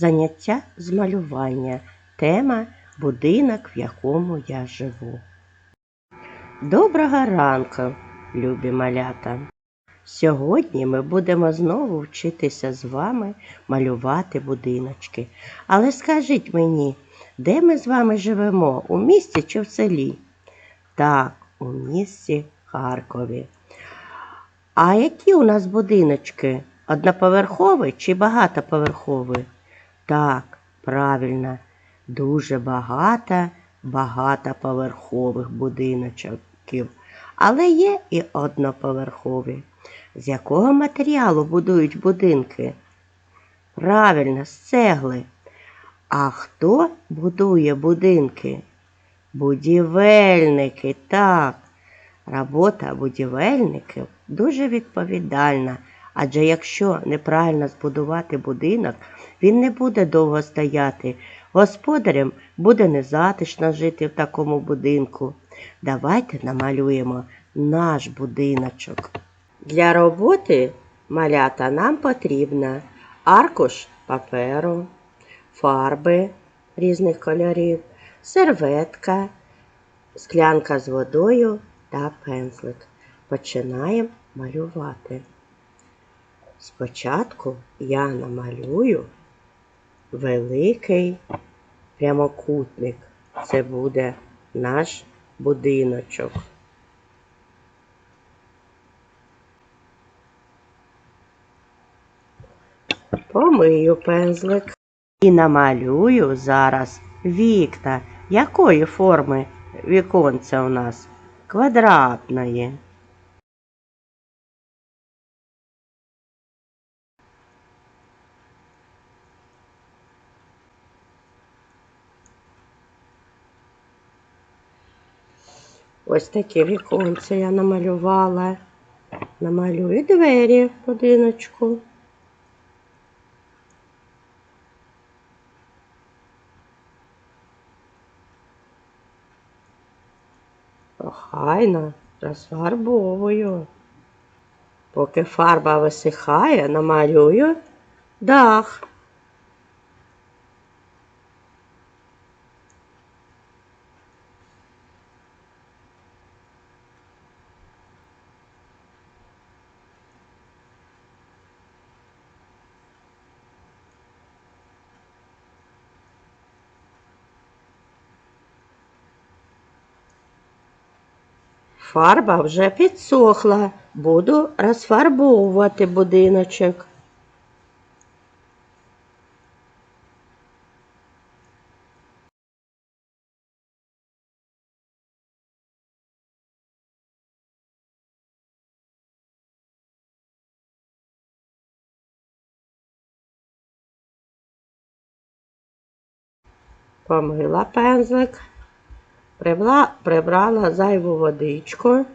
Заняття з малювання. Тема будинок, в якому я живу. Доброго ранку, любі малята! Сьогодні ми будемо знову вчитися з вами малювати будиночки. Але скажіть мені, де ми з вами живемо? У місті чи в селі? Так, у місті Харкові. А які у нас будиночки? Одноповерхові чи багатоповерхові? Так, правильно, дуже багато багатоповерхових будиночків. Але є і одноповерхові. З якого матеріалу будують будинки? Правильно, з цегли. А хто будує будинки? Будівельники, так. Робота будівельників дуже відповідальна, адже якщо неправильно збудувати будинок, він не буде довго стояти. Господарям буде незатишно жити в такому будинку. Давайте намалюємо наш будиночок. Для роботи малята нам потрібно аркуш паперу, фарби різних кольорів, серветка, склянка з водою та пензлик. Починаємо малювати. Спочатку я намалюю великий прямокутник. Це буде наш будиночок. Помию пензлик і намалюю зараз вікна. Якої форми віконце у нас? Квадратної. Ось таке віконце я намалювала. Намалюю двері будиночку. Охайно розфарбовую. Поки фарба висихає, намалюю дах. Фарба вже підсохла. Буду розфарбовувати будиночок. Помила пензлик. Прибрала зайву водичку.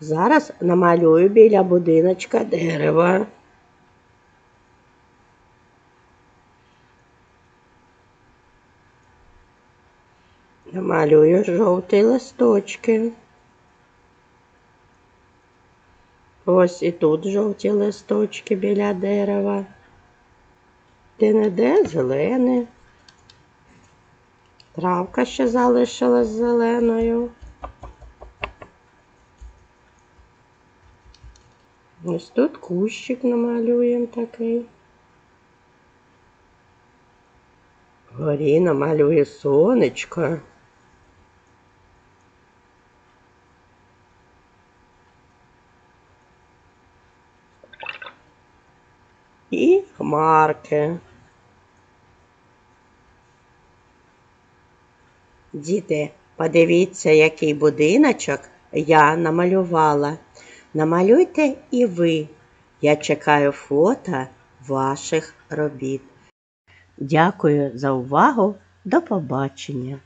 Зараз намалюю біля будиночка дерева. Намалюю жовті листочки. Ось і тут жовті листочки біля дерева. Де-не-де зелене. Травка ще залишилась зеленою. Ось тут кущик намалюємо такий. Вгорі намалює сонечко. І хмарки. Діти, подивіться, який будиночок я намалювала. Намалюйте і ви. Я чекаю фото ваших робіт. Дякую за увагу. До побачення!